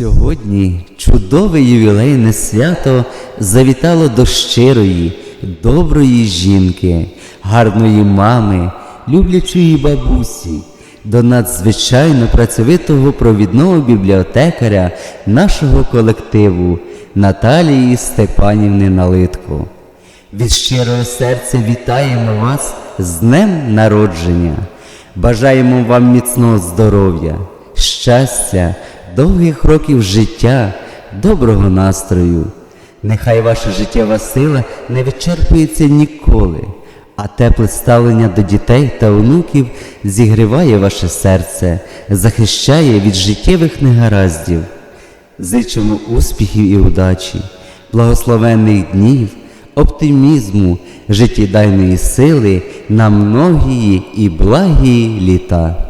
Сьогодні чудове ювілейне свято завітало до щирої, доброї жінки, гарної мами, люблячої бабусі, до надзвичайно працьовитого провідного бібліотекаря нашого колективу Наталії Степанівни Налитко. Від щирого серця вітаємо вас з Днем Народження. Бажаємо вам міцного здоров'я, щастя, довгих років життя, доброго настрою. Нехай ваша життєва сила не вичерпується ніколи, а тепле ставлення до дітей та онуків зігріває ваше серце, захищає від життєвих негараздів. Зичимо успіхів і удачі, благословенних днів, оптимізму, життєдайної сили на многії і благі літа.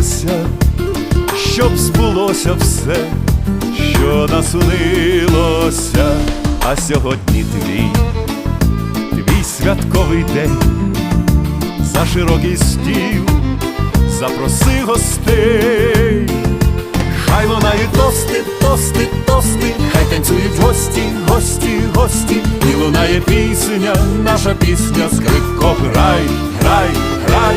любилося, щоб збулося все, що наснилося, а сьогодні твій, твій святковий день. За широкий стіл, запроси гостей, хай лунають тости, тости, тости, хай танцюють гості, гості, гості, і лунає пісня, наша пісня, скрипко, грай, грай, грай,